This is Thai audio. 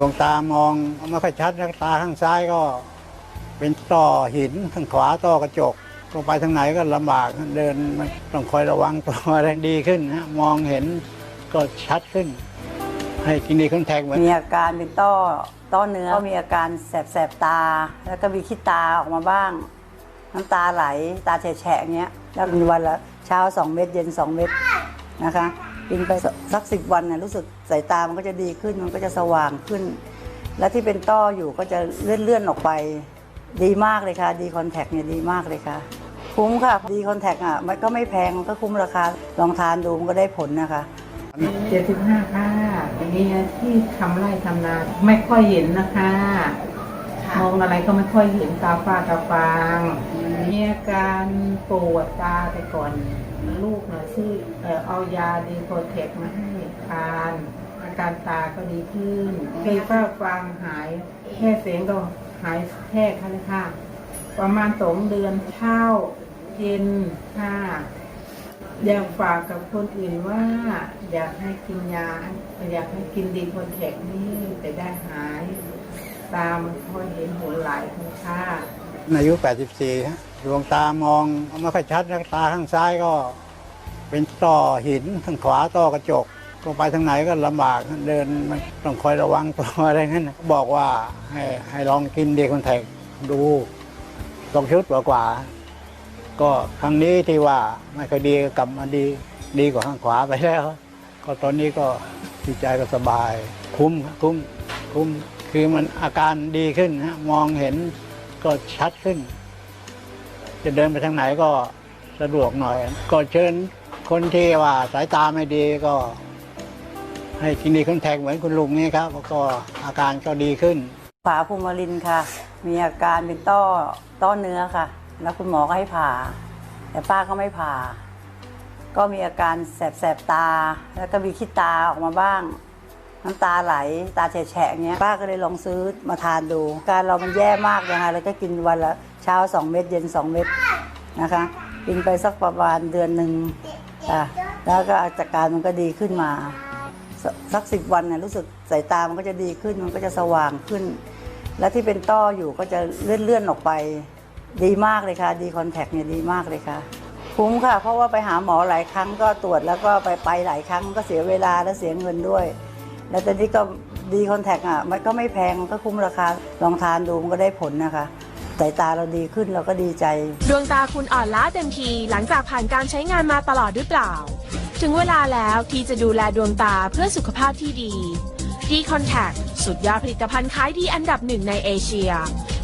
ดวงตามองไม่ค่อยชัดนะตาข้างซ้ายก็ เป็นต่อหินข้างขวาต่อกระจกก็ไปทางไหนก็ลำบากเดินมันต้องคอยระวังตัวอะไรดีขึ้นนะมองเห็นก็ชัดขึ้น ให้กินดีขึ้นแทกเหมือนมีอาการเป็นต้อต้อเนื้อก็มีอาการแสบแสบตา แล้วก็มีขี้ตาออกมาบ้าง น้ำตาไหลตาแฉะเงี้ยแล้วมีวันละเช้า2เม็ดเย็น2เม็ดนะคะ กินไปสักสิบวันนะรู้สึกสายตามันก็จะดีขึ้นมันก็จะสว่างขึ้น และที่เป็นต้ออยู่ก็จะเลื่อนเลื่อนๆออกไป ดีมากเลยค่ะดีคอนแทคเนี่ยดีมากเลยค่ะ คุ้มค่ะดีคอนแทคอะมันก็ไม่แพงมันก็คุ้มราคาลองทานดูมันก็ได้ผลนะคะเจ็ดสิบห้าค่ะอย่างนี้ที่ทำไร่ทำนาไม่ค่อยเห็นนะคะ มองอะไรก็ไม่ค่อยเห็นตาฟ้าตาฟางมีอาการปวดตาแต่ก่อน ลูกนะชื่อเออเอายาดีโปรเทคมาให้ทานอาการตาก็ดีขึ้นเคยฟ้าฟางหายแค่เสียงก็หายแค่ค่ะเลยค่ะประมาณสองเดือนเช้าเย็นค่ะอยากฝากกับคนอื่นว่า อยากให้กินยา อยากให้กินดีคอนแทคนี่แต่ได้หาย ตามพอเห็นหัวไหลายคุณค่าอายุ 84ฮะดวงตามองไม่ค่อยชัดนะตาข้างซ้ายก็ เป็นต่อหินข้างขวาต่อกระจกก็ไปทางไหนก็ลำบากเดินมันต้องคอยระวังตัวอะไรงั้นบอกว่าให้ให้ลองกินดีคอนแทคดูสองชุดกว่าๆก็ครั้งนี้ที่ว่าไม่ค่อยดีกลับมาดีดีกว่าข้างขวาไปแล้ว ก็ตอนนี้ก็จิตใจก็สบาย คุ้มคุ้มคุ้ม คือมันอาการดีขึ้นฮะมองเห็นก็ชัดขึ้น จะเดินไปทางไหนก็สะดวกหน่อย ก็เชิญคนที่ว่าสายตาไม่ดีก็ ให้กินดีคอนแทคเหมือนคุณลุงนี่ครับแล้วก็อาการก็ดีขึ้นฝาภูมิลินค่ะ มีอาการเป็นต้อต้อเนื้อค่ะ แล้วคุณหมอก็ให้ผ่า แต่ป้าก็ไม่ผ่า ก็มีอาการแสบแสบๆตา แล้วก็มีขี้ตาออกมาบ้าง น้ำตาไหลตาแฉะเงี้ยป้าก็เลยลองซื้อมาทานดู การเรามันแย่มากนะคะแล้วก็กินวันละเช้า 2 เม็ดเย็น 2 เม็ดนะคะ กินไปสักประมาณเดือนหนึ่งอะแล้วก็อาการมันก็ดีขึ้นมาสักสิบวันเนะรู้สึกสายตามันก็จะดีขึ้นมันก็จะสว่างขึ้น และที่เป็นต้ออยู่ก็จะเลื่อนๆออกไป ดีมากเลยค่ะ ดีคอนแทคเนี่ยดีมากเลยค่ะคุ้มค่ะ เพราะว่าไปหาหมอหลายครั้งก็ตรวจแล้วก็ไปไปหลายครั้งก็เสียเวลาและเสียเงินด้วย แล้วตอนนี้ก็ดีคอนแทคอะมันก็ไม่แพงมันก็คุ้มราคาลองทานดูมันก็ได้ผลนะคะสายตาเราดีขึ้นเราก็ดีใจ ดวงตาคุณอ่อนล้าเต็มทีหลังจากผ่านการใช้งานมาตลอดหรือเปล่า ถึงเวลาแล้วที่จะดูแลดวงตาเพื่อสุขภาพที่ดีดีคอนแทคสุดยอดผลิตภัณฑ์ขายดีอันดับหนึ่งในเอเชีย